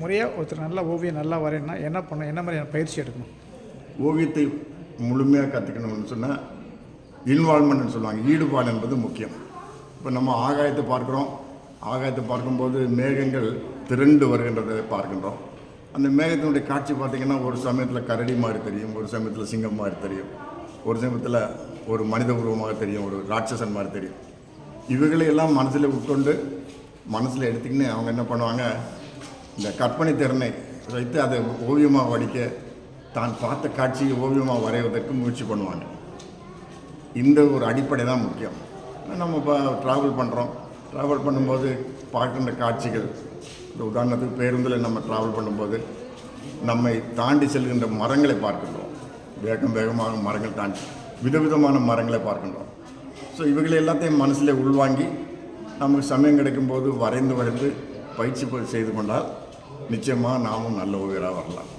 முறையாக ஒருத்தர் நல்ல ஓவியம் நல்லா வரையினா என்ன பண்ணணும்? என்ன மாதிரியான பயிற்சி எடுக்கணும்? ஓவியத்தை முழுமையாக கற்றுக்கணும்னு சொன்னால் இன்வால்மெண்ட்னு சொல்லுவாங்க. ஈடுபாடு என்பது முக்கியம். இப்போ நம்ம ஆகாயத்தை பார்க்குறோம். ஆகாயத்தை பார்க்கும்போது மேகங்கள் திரண்டு வருகின்றதை பார்க்கின்றோம். அந்த மேகத்தினுடைய காட்சி பார்த்திங்கன்னா ஒரு சமயத்தில் கரடி மாதிரி தெரியும் ஒரு சமயத்தில் சிங்கம் மாதிரி தெரியும் ஒரு சமயத்தில் ஒரு மனித உருவமாக தெரியும் ஒரு ராட்சசன் மாதிரி தெரியும். இவைகளையெல்லாம் மனசில் உட்கொண்டு மனசில் எடுத்துக்கின்னு அவங்க என்ன பண்ணுவாங்க? இந்த கற்பனை திறனை வைத்து அதை ஓவியமாக வடிக்க தான் பார்த்த காட்சியை ஓவியமாக வரைவதற்கு முயற்சி பண்ணுவாங்க. இந்த ஒரு அடிப்படை தான் முக்கியம். நம்ம இப்போ ட்ராவல் பண்ணுறோம் ட்ராவல் பண்ணும்போது பார்க்கின்ற காட்சிகள் இந்த உதாரணத்துக்கு பேருந்தில் நம்ம ட்ராவல் பண்ணும்போது நம்மை தாண்டி செல்கின்ற மரங்களை பார்க்கின்றோம். வேகம் வேகமாக மரங்கள் தாண்டி விதவிதமான மரங்களை பார்க்கின்றோம். ஸோ இவைகளை எல்லாத்தையும் மனசில் உள்வாங்கி நமக்கு சமயம் கிடைக்கும்போது வரைந்து வரைந்து பயிற்சி செய்து கொண்டால் நிச்சயமாக நாமும் நல்ல ஓவியராக வரலாம்.